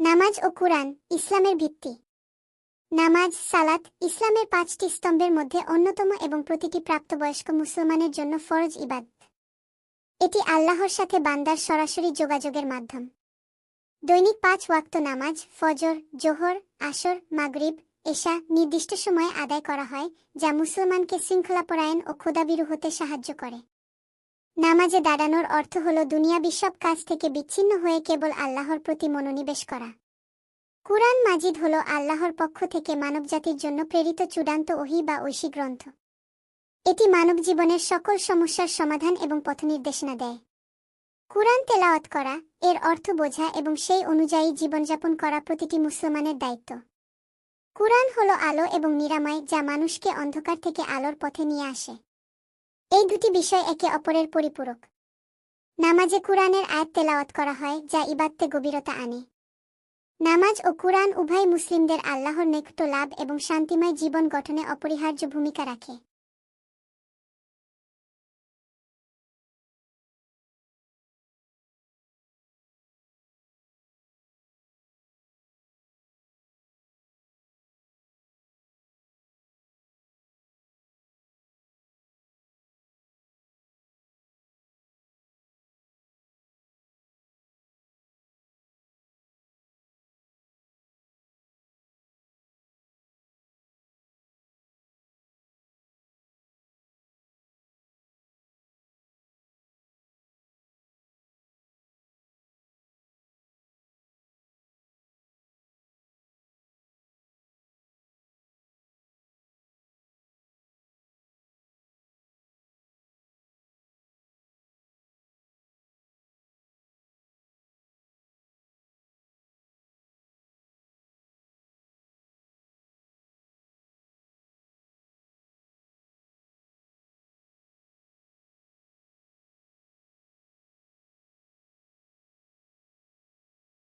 নামাজ ও কুরআন, ইসলামের ভিত্তি। নামাজ, সালাত, ইসলামের পাঁচটি স্তম্ভের মধ্যে অন্যতম এবং প্রতিটি প্রাপ্তবয়স্ক মুসলমানের জন্য ফরজ ইবাদ এটি আল্লাহর সাথে বান্দার সরাসরি যোগাযোগের মাধ্যম। দৈনিক পাঁচ ওয়াক্ত নামাজ, ফজর, জোহর, আসর, মাগরিব, এশা নির্দিষ্ট সময়ে আদায় করা হয়, যা মুসলমানকে শৃঙ্খলাপরায়ণ ও ক্ষুদাবিরু হতে সাহায্য করে। নামাজে দাঁড়ানোর অর্থ হল দুনিয়াবি সব কাজ থেকে বিচ্ছিন্ন হয়ে কেবল আল্লাহর প্রতি মনোনিবেশ করা। কুরআন মাজিদ হল আল্লাহর পক্ষ থেকে মানবজাতির জন্য প্রেরিত চূড়ান্ত ওহি বা ঐশী গ্রন্থ। এটি মানব জীবনের সকল সমস্যার সমাধান এবং পথনির্দেশনা দেয়। কুরআন তেলাওয়াত করা, এর অর্থ বোঝা এবং সেই অনুযায়ী জীবনযাপন করা প্রতিটি মুসলমানের দায়িত্ব। কুরআন হল আলো এবং নিরাময় যা মানুষকে অন্ধকার থেকে আলোর পথে নিয়ে আসে। এই দুটি বিষয় একে অপরের পরিপূরক। নামাজে কুরআনের আয়াত তেলাওয়াত করা হয়, যা ইবাদতে গভীরতা আনে। নামাজ ও কুরআন উভয় মুসলিমদের আল্লাহর নেকট লাভ এবং শান্তিময় জীবন গঠনে অপরিহার্য ভূমিকা রাখে।